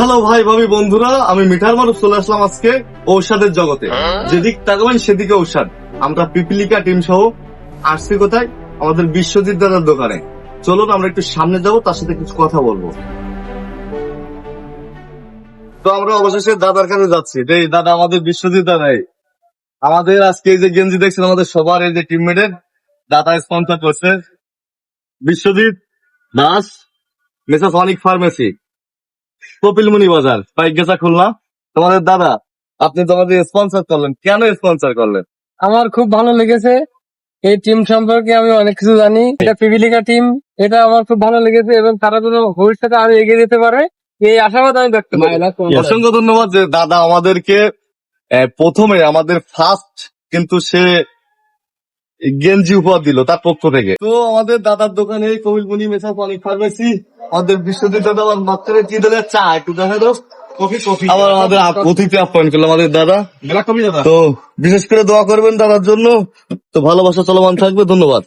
Hello ভাই ভাবি বন্ধুরা আমি মিঠার মানুষ চলে আসলাম আজকে ঔষধের জগতে। যেদিক তাকাবেন সেদিকে ঔষধ। আমরা পিপিলিকা টিম সহ আসছি কোথায়? আমাদের বিশ্বজিৎ দাদার দোকানে। চলুন আমরা একটু সামনে যাব তার সাথে কিছু কথা বলব। তো আমরা অবশেষে দাদার কাছে যাচ্ছি। এই দাদা আমাদের বিশ্বজিৎ দাদাই আমাদের আজকে এই যে গেঞ্জি দেখছেন আমাদের সবার এই যে টিমমেটের দাদা স্পন্সর করছে। Biswajit Das Messrs Anik pharmacy Kapilmuni Bazar. পাইকগেছা Khulna তোমাদের দাদা আপনি তো আমাদের স্পন্সর করলেন। কেন স্পন্সর করলেন? আমার খুব ভালো লেগেছে। এই টিম সম্পর্কে আমি অনেক কিছু জানি। এটা পিভিলিকা টিম এটা আমার খুব ভালো লেগেছে এবং তারা যেন ভবিষ্যতে আরও এগিয়ে যেতে পারে এই আশাবাদ আমি ব্যক্ত করি। অসংখ্য ধন্যবাদ যে দাদা আমাদেরকে প্রথমে আমাদের ফার্স্ট কিন্তু সে গেঞ্জি উপহার দিল তার পক্ষ থেকে। তো আমাদের দাদার দোকানে কপিলমুনি মেসাস অনিক ফার্মেসি আমাদের বিশ্বজিৎ দাদা আমার মাত্রে কি দিলে চা একটু দেখা দাও কফি কফি। আবার আমাদের অতিথি আপ্যায়ন করল আমাদের দাদা। তো বিশেষ করে দোয়া করবেন দাদার জন্য। তো ভালোবাসা চলমান থাকবে ধন্যবাদ।